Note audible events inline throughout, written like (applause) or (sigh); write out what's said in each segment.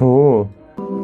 О,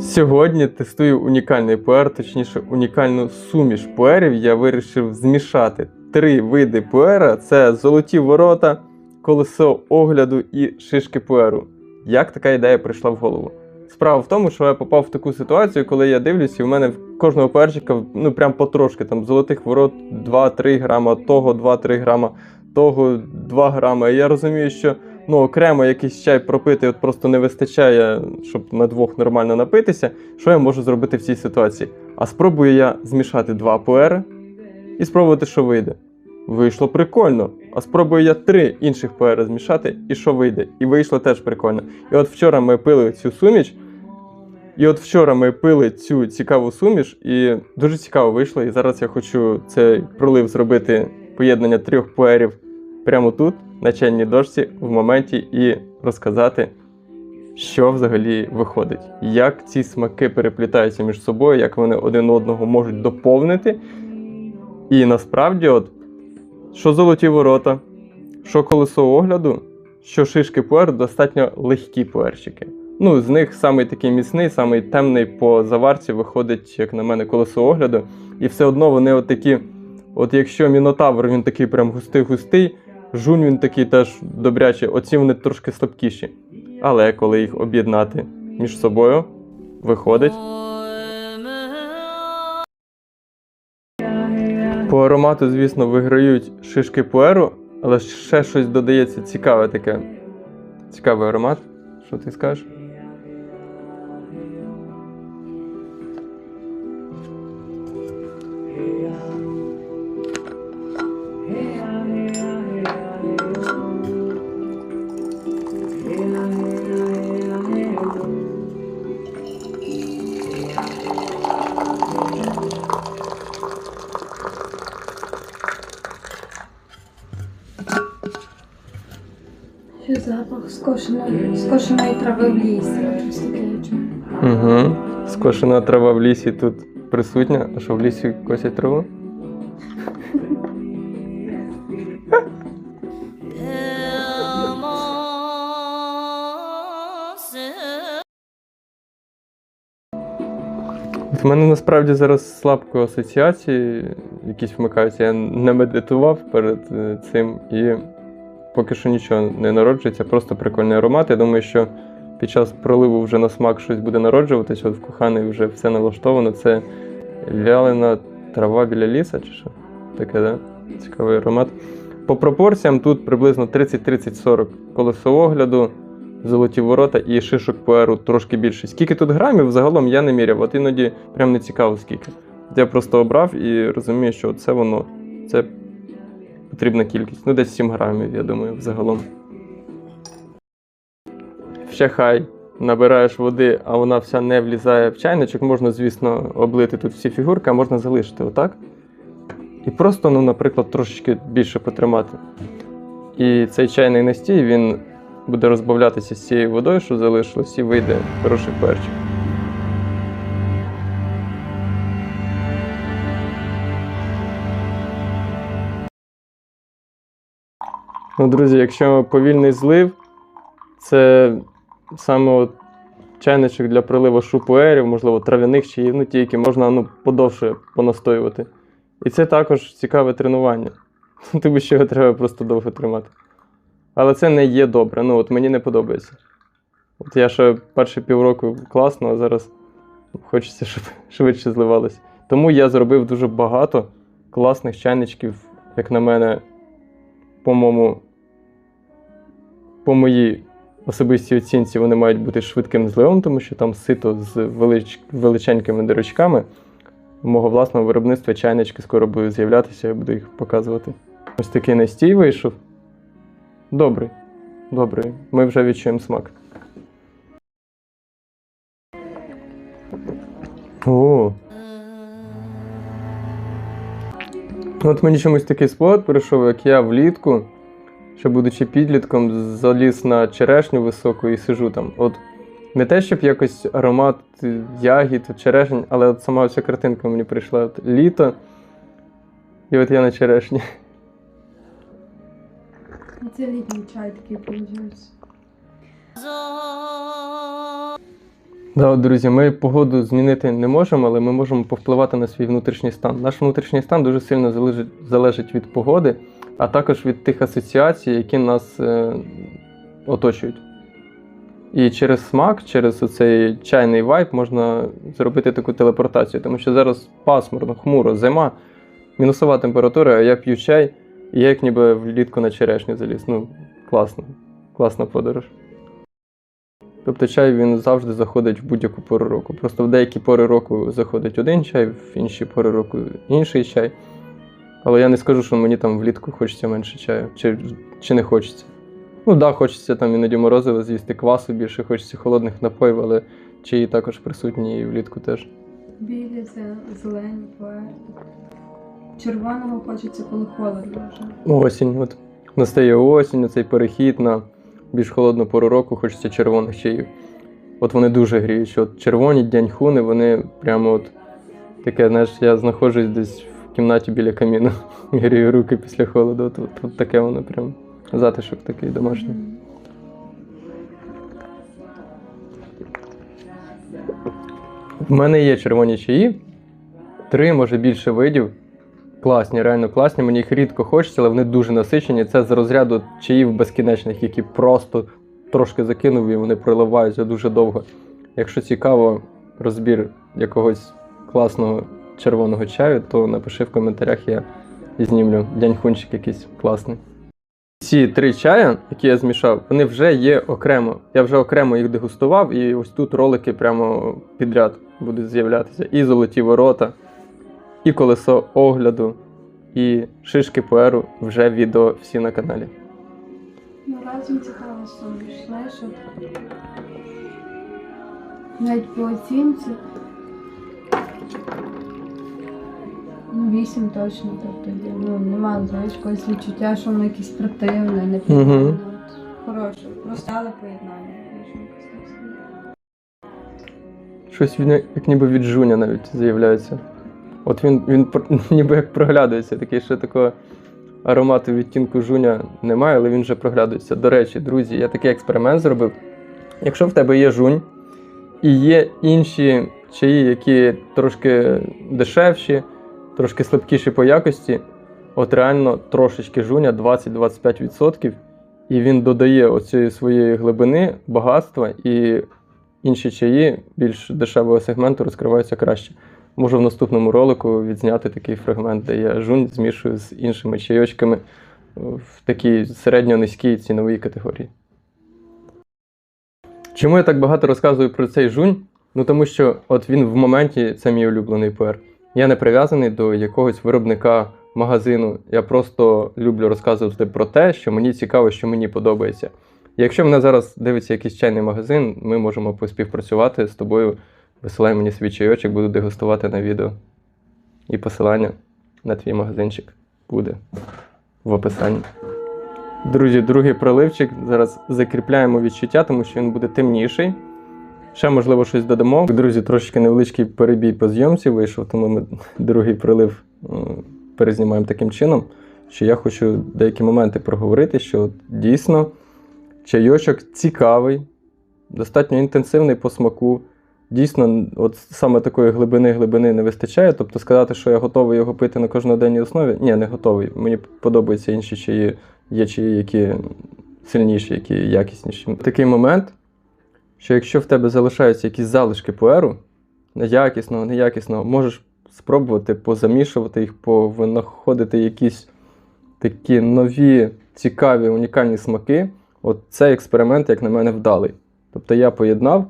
сьогодні тестую унікальний пуер, точніше, унікальну суміш пуерів. Я вирішив змішати три види пуера: це золоті ворота, колесо огляду і шишки пуеру. Як така ідея прийшла в голову? Справа в тому, що я попав в таку ситуацію, коли я дивлюся, і в мене в кожного перчика ну прям потрошки там золотих ворот 2-3 грама, того 2-3 грама, того 2 грама. І я розумію, що ну, окремо якийсь чай пропити от просто не вистачає, щоб на двох нормально напитися. Що я можу зробити в цій ситуації? А спробую я змішати два пуери і спробувати, що вийде. Вийшло прикольно. А спробую я три інших пуери змішати, і що вийде. І вийшло теж прикольно. І от вчора ми пили цю суміш. І от вчора ми пили цю цікаву суміш, і дуже цікаво вийшло. І зараз я хочу цей пролив зробити поєднання трьох пуерів прямо тут, на чайній дошці, в моменті, і розказати, що взагалі виходить, як ці смаки переплітаються між собою, як вони один одного можуть доповнити. І насправді, от, що золоті ворота, що колесо огляду, що шишки пуер достатньо легкі пуерчики. Ну, з них самий такий міцний, самий темний по заварці виходить, як на мене, колесо огляду. І все одно вони от такі, от якщо мінотавр він такий прям густий-густий, жунь він такий теж добрячий, оці вони трошки слабкіші. Але коли їх об'єднати між собою, виходить. По аромату, звісно, виграють шишки пуеру, але ще щось додається цікаве таке. Цікавий аромат. Що ти скажеш? Скошеної, скошеної трави в лісі. Угу. Скошена трава в лісі тут присутня. А що в лісі косять траву? От в мене насправді зараз слабко асоціації якісь вмикаються. Я не медитував перед е, цим і поки що нічого не народжується, просто прикольний аромат. Я думаю, що під час проливу вже на смак щось буде народжуватись. От в коханий вже все налаштовано. Це вялена трава біля ліса, чи що? Таке, да? Цікавий аромат. По пропорціям тут приблизно 30-30-40 колесо огляду, золоті ворота і шишок пуеру трошки більше. Скільки тут грамів загалом я не міряв, от іноді прям не цікаво скільки. Я просто обрав і розумію, що це воно. Це потрібна кількість. Ну, десь 7 грамів, я думаю, взагалом. Ще хай набираєш води, а вона вся не влізає в чайничок. Можна, звісно, облити тут всі фігурки, а можна залишити отак. І просто, ну, наприклад, трошечки більше потримати. І цей чайний настій він буде розбавлятися з цією водою, що залишилось, і вийде хороший перчик. Ну, друзі, якщо повільний злив, це саме от чайничок для проливу шупуерів, можливо, трав'яних чи ну, ті, які можна ну, подовше понастоювати. І це також цікаве тренування. (laughs) Тому що його треба просто довго тримати. Але це не є добре. Ну, от мені не подобається. От я ще перші півроку класно, а зараз хочеться, щоб (laughs) швидше зливалося. Тому я зробив дуже багато класних чайничків, як на мене, по-моєму, по моїй особистій оцінці вони мають бути швидким зливом, тому що там сито з велич... величенькими дирочками. Мого власного виробництва чайнички скоро будуть з'являтися, я буду їх показувати. Ось такий настій вийшов. Добрий. Добрий. Ми вже відчуємо смак. О. От мені чомусь такий спогад прийшов, як я влітку, ще будучи підлітком, заліз на черешню високу і сижу там. От не те, щоб якось аромат ягід, черешень, але от сама вся картинка мені прийшла от літо. І от я на черешні. Це літній чай такий виходить. Да, друзі, ми погоду змінити не можемо, але ми можемо повпливати на свій внутрішній стан. Наш внутрішній стан дуже сильно залежить від погоди, а також від тих асоціацій, які нас е, оточують. І через смак, через оцей чайний вайб можна зробити таку телепортацію, тому що зараз пасмурно, хмуро, зима, мінусова температура, а я п'ю чай, і я як ніби влітку на черешню заліз. Ну, класно, класна подорож. Тобто чай він завжди заходить в будь-яку пору року. Просто в деякі пори року заходить один чай, в інші пори року інший чай. Але я не скажу, що мені там влітку хочеться менше чаю, чи, чи не хочеться. Ну так, да, хочеться там іноді морозиво з'їсти квасу більше, хочеться холодних напоїв, але чаї також присутні і влітку теж. Білі, зе- зелені, пуер. Червоного хочеться, коли холодно вже. Осінь, от настає осінь, цей перехід на більш холодну пору року, хочеться червоних чаїв. От вони дуже гріють. От червоні дяньхуни, вони прямо от таке, знаєш, я знаходжусь десь в кімнаті біля каміну, (laughs) грію руки після холоду. От, от, от таке воно прям затишок такий домашній. В мене є червоні чаї, три, може більше видів. Класні, реально класні. Мені їх рідко хочеться, але вони дуже насичені. Це з розряду чаїв безкінечних, які просто трошки закинув і вони проливаються дуже довго. Якщо цікаво розбір якогось класного червоного чаю, то напиши в коментарях, я знімлю дяньхунчик якийсь класний. Ці три чая, які я змішав, вони вже є окремо. Я вже окремо їх дегустував, і ось тут ролики прямо підряд будуть з'являтися. І золоті ворота, і колесо огляду, і шишки пуеру вже відео всі на каналі. Ну, разом цікаво суміш, знаєш, навіть по оцінці. Ну, вісім точно, тобто. Ну, немає, знаєш, якогось відчуття, що воно якесь противне, неприємне. Мгм. Хороше, просто але поєднання. можна якось так сказати. Щось він як ніби від жуня навіть з'являється. От він, він пр- (laughs) ніби як проглядується, такий ще такого аромату відтінку жуня немає, але він вже проглядується. До речі, друзі, я такий експеримент зробив. Якщо в тебе є жунь і є інші чаї, які трошки дешевші, трошки слабкіші по якості, от реально трошечки жуня 20-25%, і він додає оцієї своєї глибини, багатства, і інші чаї більш дешевого сегменту розкриваються краще. Можу в наступному ролику відзняти такий фрагмент, де я жунь змішую з іншими чайочками в такій середньо-низькій ціновій категорії. Чому я так багато розказую про цей жунь? Ну тому що от він в моменті це мій улюблений пуер. Я не прив'язаний до якогось виробника магазину. Я просто люблю розказувати про те, що мені цікаво, що мені подобається. Якщо мене зараз дивиться якийсь чайний магазин, ми можемо поспівпрацювати з тобою. Висилай мені свій чайочок, буду дегустувати на відео. І посилання на твій магазинчик буде в описанні. Друзі, другий проливчик. Зараз закріпляємо відчуття, тому що він буде темніший. Ще, можливо, щось додамо. Друзі, трошечки невеличкий перебій по зйомці вийшов, тому ми другий прилив перезнімаємо таким чином, що я хочу деякі моменти проговорити, що дійсно чайочок цікавий, достатньо інтенсивний по смаку. Дійсно, от саме такої глибини глибини не вистачає. Тобто сказати, що я готовий його пити на кожноденній основі, ні, не готовий. Мені подобаються інші чаї, є чаї, які сильніші, які якісніші. Такий момент, що якщо в тебе залишаються якісь залишки пуеру, якісного, неякісного, можеш спробувати позамішувати їх, повинаходити якісь такі нові, цікаві, унікальні смаки. От цей експеримент, як на мене, вдалий. Тобто я поєднав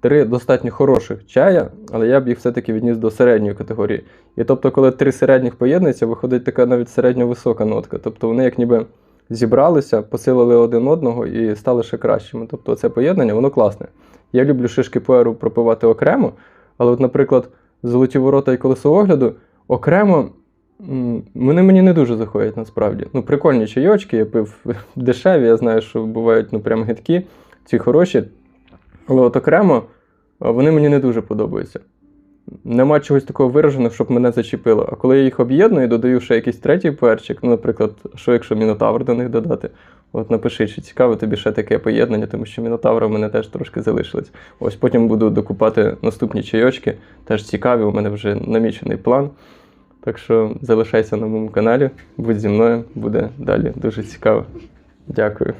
три достатньо хороших чая, але я б їх все-таки відніс до середньої категорії. І тобто, коли три середніх поєднуються, виходить така навіть середньо-висока нотка. Тобто вони як ніби зібралися, посилили один одного і стали ще кращими. Тобто це поєднання, воно класне. Я люблю шишки пуеру пропивати окремо, але, от, наприклад, золоті ворота і колесо огляду окремо. Вони мені не дуже заходять насправді. Ну, прикольні чайочки, я пив (laughs) дешеві, я знаю, що бувають ну, прям гидкі, ці хороші. Але от окремо вони мені не дуже подобаються. Нема чогось такого вираженого, щоб мене зачепило. А коли я їх об'єдную і додаю ще якийсь третій перчик, ну, наприклад, що якщо мінотавр до них додати, От напиши, чи цікаве тобі ще таке поєднання, тому що мінотавра в мене теж трошки залишилось. Ось потім буду докупати наступні чайочки, теж цікаві, у мене вже намічений план. Так що залишайся на моєму каналі, будь зі мною, буде далі дуже цікаво. Дякую.